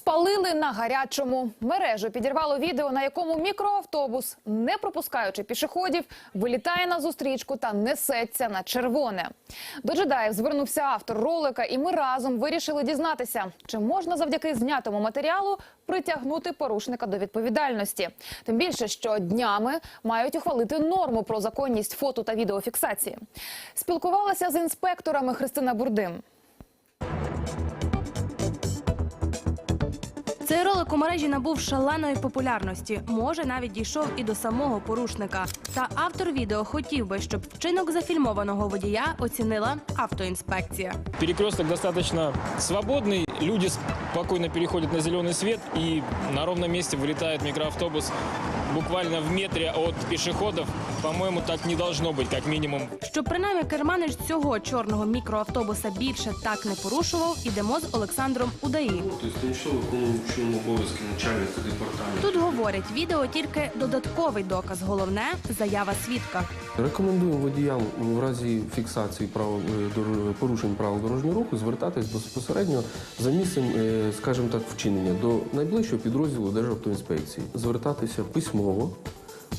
Спалили на гарячому. Мережу підірвало відео, на якому мікроавтобус, не пропускаючи пішоходів, вилітає на зустрічку та несеться на червоне. До джедаїв звернувся автор ролика, і ми разом вирішили дізнатися, чи можна завдяки знятому матеріалу притягнути порушника до відповідальності. Тим більше, що днями мають ухвалити норму про законність фото та відеофіксації. Спілкувалася з інспекторами Христина Бурдим. Цей ролик у мережі набув шаленої популярності. Може, навіть дійшов і до самого порушника. Та автор відео хотів би, щоб вчинок зафільмованого водія оцінила автоінспекція. Перекресток достаточно свободный, люди спокойно переходят на зеленый свет, и на ровном месте вылетает микроавтобус буквально в метре от пешеходов. По-моему, так не должно быть, как минимум. Щоб принаймні керманич цього чорного мікроавтобуса більше так не порушував, ідемо з Олександром Удаї. Тобто тимчасово виконуючому обов'язки начальника департаменту. Тут говорять, відео тільки додатковий доказ. Головне заява свідка. Рекомендуємо водіям в разі фіксації правил е, дор- порушень правил дорожнього руху звертатись безпосередньо за місцем, е, скажімо так, вчинення до найближчого підрозділу Державтоінспекції. Звертатися письмово.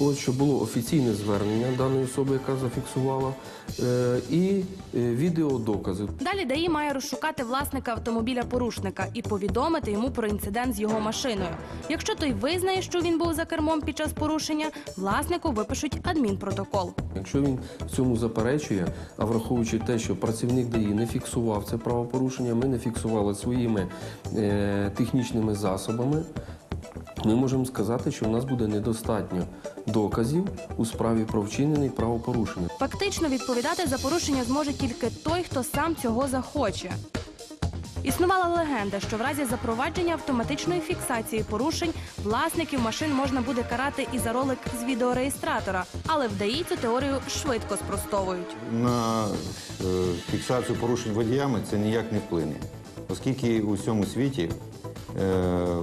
От щоб було офіційне звернення даної особи, яка зафіксувала, е, і е, відеодокази. Далі ДАІ має розшукати власника автомобіля порушника і повідомити йому про інцидент з його машиною. Якщо той визнає, що він був за кермом під час порушення, власнику випишуть адмінпротокол. Якщо він в цьому заперечує, а враховуючи те, що працівник ДАІ не фіксував це правопорушення, ми не фіксували своїми е, технічними засобами, ми можемо сказати, що в нас буде недостатньо доказів у справі про вчинений правопорушення. Фактично відповідати за порушення зможе тільки той, хто сам цього захоче. Існувала легенда, що в разі запровадження автоматичної фіксації порушень власників машин можна буде карати і за ролик з відеореєстратора, але в ДАІ цю теорію швидко спростовують. на е, фіксацію порушень водіями це ніяк не вплине, оскільки у всьому світі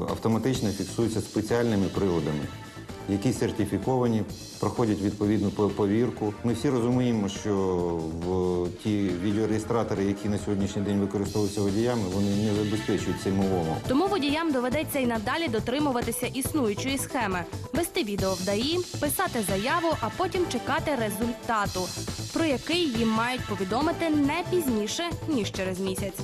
автоматично фіксуються спеціальними приладами, які сертифіковані, проходять відповідну повірку. Ми всі розуміємо, що в ті відеореєстратори, які на сьогоднішній день використовуються водіями, вони не забезпечують цим умовам. Тому водіям доведеться і надалі дотримуватися існуючої схеми, вести відео в ДАІ, писати заяву, а потім чекати результату, про який їм мають повідомити не пізніше ніж через місяць.